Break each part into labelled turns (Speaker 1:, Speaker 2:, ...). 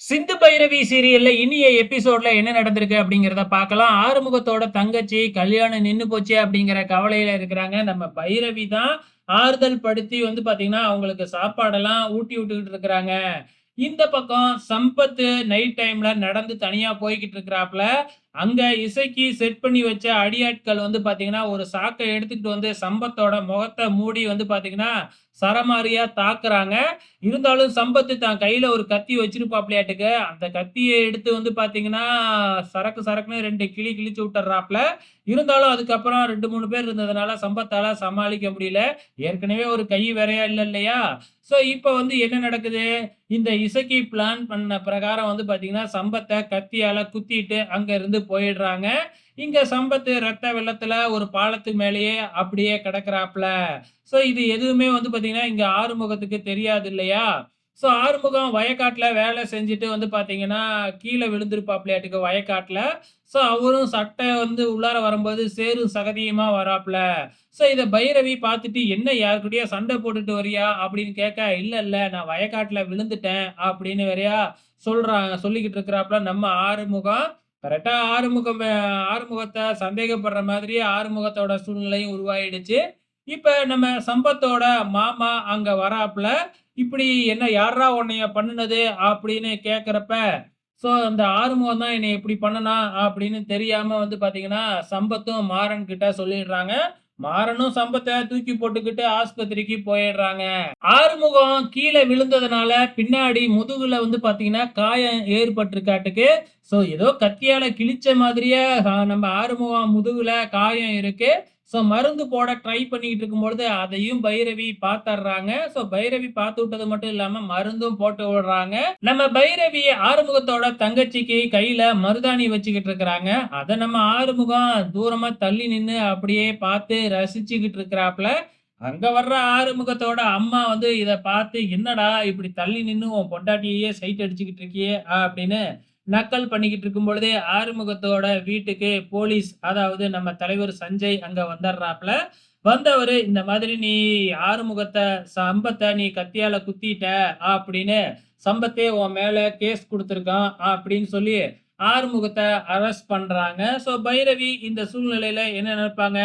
Speaker 1: சிந்து பைரவி சீரியல்ல இனிய எபிசோட்ல என்ன நடந்திருக்கு அப்படிங்கிறத பார்க்கலாம். ஆறுமுகத்தோட தங்கச்சி கல்யாணம் நின்னு போச்சு அப்படிங்கிற கவலையில இருக்கிறாங்க. நம்ம பைரவி தான் ஆறுதல் படுத்தி வந்து பாத்தீங்கன்னா அவங்களுக்கு சாப்பாடெல்லாம் ஊட்டி விட்டுக்கிட்டு இருக்கிறாங்க. இந்த பக்கம் சம்பத்து நைட் டைம்ல நடந்து தனியா போய்கிட்டு இருக்கிறாப்ல அங்க இசைக்கு செட் பண்ணி வச்ச அடியாட்கள் வந்து பாத்தீங்கன்னா ஒரு சாக்கை எடுத்துக்கிட்டு வந்து சம்பத்தோட முகத்தை மூடி வந்து பாத்தீங்கன்னா சரமாரியா தாக்குறாங்க. இருந்தாலும் சம்பத்து தான் கையில ஒரு கத்தி வச்சிருப்பாப்லையாட்டுக்கு. அந்த கத்தியை எடுத்து வந்து பாத்தீங்கன்னா சரக்கு சரக்குன்னு ரெண்டு கிளி கிழிச்சு விட்டுறாப்ல இருந்தாலும் அதுக்கப்புறம் ரெண்டு மூணு பேர் இருந்ததுனால சம்பத்தால சமாளிக்க முடியல. ஏற்கனவே ஒரு கை வேறையா இல்லை இல்லையா? ஸோ இப்போ வந்து என்ன நடக்குது? இந்த இசைக்கு பிளான் பண்ண பிரகாரம் வந்து பாத்தீங்கன்னா சம்பத்தை கத்தியால குத்திட்டு அங்க இருந்து போயிடுறாங்க. இங்க சம்பத்து ரத்த வெள்ளத்துல ஒரு பாலத்துக்கு மேலேயே அப்படியே கிடக்குறாப்ல ஸோ இது எதுவுமே வந்து பார்த்திங்கன்னா இங்க ஆறுமுகத்துக்கு தெரியாது இல்லையா? ஸோ ஆறுமுகம் வயக்காட்டில் வேலை செஞ்சுட்டு வந்து பார்த்தீங்கன்னா கீழே விழுந்திருப்பாப்லையாட்டுக்கு வயக்காட்டில். ஸோ அவரும் சட்டை வந்து உள்ளார வரும்போது சேரும் சகதியுமா வராப்ல ஸோ இதை பைரவி பார்த்துட்டு என்ன யாருக்கிட்டயா சண்டை போட்டுட்டு வரியா? அப்படின்னு கேட்க இல்லை இல்லை நான் வயக்காட்டில் விழுந்துட்டேன். அப்படின்னு வரையா சொல்கிறாங்க சொல்லிக்கிட்டு இருக்கிறாப்புல நம்ம ஆறுமுகம். கரெக்டா ஆறுமுகம் ஆறுமுகத்தை சந்தேகப்படுற மாதிரி ஆறுமுகத்தோட சூழ்நிலையும் உருவாயிடுச்சு. இப்ப நம்ம சம்பத்தோட மாமா அங்க வராப்புல இப்படி என்ன யாரா உன்னைய பண்ணுனது அப்படின்னு கேக்குறப்ப சோ அந்த ஆறுமுகம் தான் என்னை இப்படி பண்ணனா? அப்படின்னு தெரியாம வந்து பாத்தீங்கன்னா சம்பத்தும் மாறன் கிட்ட சொல்லிடுறாங்க. மாறனும் சம்பத்தை தூக்கி போட்டுக்கிட்டு ஆஸ்பத்திரிக்கு போயிடுறாங்க. ஆறுமுகம் கீழே விழுந்ததுனால பின்னாடி முதுகுல வந்து பாத்தீங்கன்னா காயம் ஏற்பட்டிருக்காட்டுக்கு. சோ ஏதோ கத்தியால கிழிச்ச மாதிரியே நம்ம ஆறுமுகம் முதுகுல காயம் இருக்கு. ஸோ மருந்து போட ட்ரை பண்ணிக்கிட்டு இருக்கும்பொழுது அதையும் பைரவி பார்த்துடுறாங்க. ஸோ பைரவி பார்த்து விட்டது மட்டும் இல்லாம மருந்தும் போட்டு விடுறாங்க. நம்ம பைரவி ஆறுமுகத்தோட தங்கச்சிக்கு கையில மருதாணி வச்சுக்கிட்டு இருக்கிறாங்க. அதை நம்ம ஆறுமுகம் தூரமா தள்ளி நின்று அப்படியே பார்த்து ரசிச்சுக்கிட்டு இருக்கிறாப்புல. அங்க வர்ற ஆறுமுகத்தோட அம்மா வந்து இதை பார்த்து என்னடா இப்படி தள்ளி நின்று உன் பொண்டாட்டியே சைட் அடிச்சுக்கிட்டு இருக்கியே? அப்படின்னு நக்கல் பண்ணிக்கிட்டு இருக்கும் பொழுதே ஆறுமுகத்தோட வீட்டுக்கு போலீஸ் அதாவது நம்ம தலைவர் சஞ்சய் அங்க வந்துடுறாப்ல வந்தவர் இந்த மாதிரி நீ ஆறுமுகத்தை சம்பத்தை நீ கத்தியால குத்திட்ட அப்படின்னு சம்பத்தே உன் மேல கேஸ் கொடுத்துருக்கான் அப்படின்னு சொல்லி ஆறுமுகத்தை அரெஸ்ட் பண்றாங்க. ஸோ பைரவி இந்த சூழ்நிலையில என்ன நினைப்பாங்க?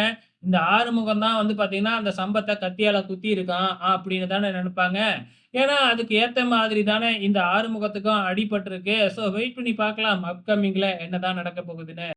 Speaker 1: இந்த ஆறுமுகம் தான் வந்து பாத்தீங்கன்னா அந்த சம்பத்தை கத்தியால குத்தி இருக்கான் அப்படின்னு தானே நினைப்பாங்க. ஏன்னா அதுக்கு ஏற்ற மாதிரி தானே இந்த ஆறுமுகத்துக்கும் அடிபட்டிருக்கு. ஸோ வெயிட் பண்ணி பார்க்கலாம் அப்கமிங்ல என்னதான் நடக்க போகுதுன்னு.